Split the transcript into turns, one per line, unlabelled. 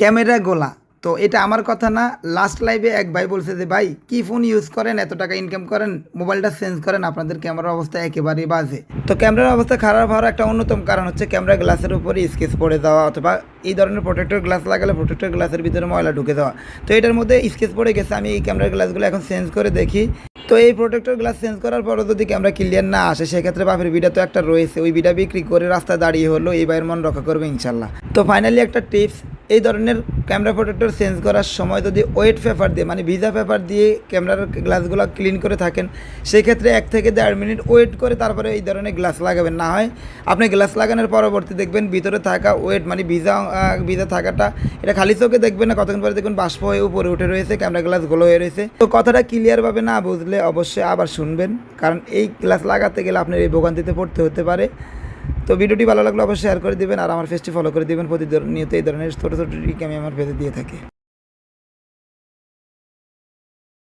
Camera গোলা। তো এটা আমার কথা না লাস্ট লাইভে এক ভাই বলছে যে, ভাই, কি ফোন ইউজ করেন? এত টাকা ইনকাম করেন? মোবাইলটা চেঞ্জ করেন? আপনাদের ক্যামেরার অবস্থা একেবারেই বাজে। তো ক্যামেরার অবস্থা খারাপ হওয়ার একটা অন্যতম কারণ হচ্ছে ক্যামেরা গ্লাসের উপরে স্কেচ পড়ে যাওয়া অথবা এই ধরনের প্রোটেক্টর গ্লাস লাগালে প্রোটেক্টর গ্লাসের ভিতরে ময়লা ঢুকে যাওয়া। তো এটার মধ্যে স্কেচ পড়ে গেছে, আমি এই ক্যামেরার গ্লাসগুলো এখন চেঞ্জ করে দেখি। তো এই প্রোটেক্টর গ্লাস চেঞ্জ করার পরও যদি ক্যামেরা ক্লিয়ার না আসে, সেক্ষেত্রে বাপের বিটা তো একটা রয়েছে। ওই বিটা বিক্রি করে রাস্তায় দাঁড়িয়ে হলো, এই ভাইয়ের মন রক্ষা করবে ইনশাল্লাহ। তো ফাইনালি একটা টিপস এই ধরনের ক্যামেরা প্রোটেক্টর চেঞ্জ করার সময় যদি ওয়েট পেপার দিয়ে মানে ভিজা পেপার দিয়ে ক্যামেরার গ্লাসগুলো ক্লিন করে থাকেন, সেক্ষেত্রে এক থেকে দেড় মিনিট ওয়েট করে তারপরে এই ধরনের গ্লাস লাগাবেন। না হয় আপনি গ্লাস লাগানোর পরবর্তী দেখবেন ভিতরে থাকা ওয়েট মানে ভিজা ভিজা থাকাটা, এটা খালি চোখে দেখবেন না, কতক্ষণ পরে দেখবেন বাষ্প হয়ে উপরে উঠে রয়েছে ক্যামেরা গ্লাস গোলো হয়ে রয়েছে। তো কথাটা ক্লিয়ারভাবে না বুঝলে অবশ্যই আবার শুনবেন, কারণ এই গ্লাস লাগাতে গেলে আপনার এই ভোগান্তিতে পড়তে হতে পারে। তো ভিডিওটি ভালো লাগলে অবশ্যই শেয়ার করে দেবেন আর আমার ফেসটি ফলো করে দিবেন। প্রতিনিয়ত এই ধরনের ছোটো ছোটো ট্রিক আমি আমার পেজে দিয়ে থাকি।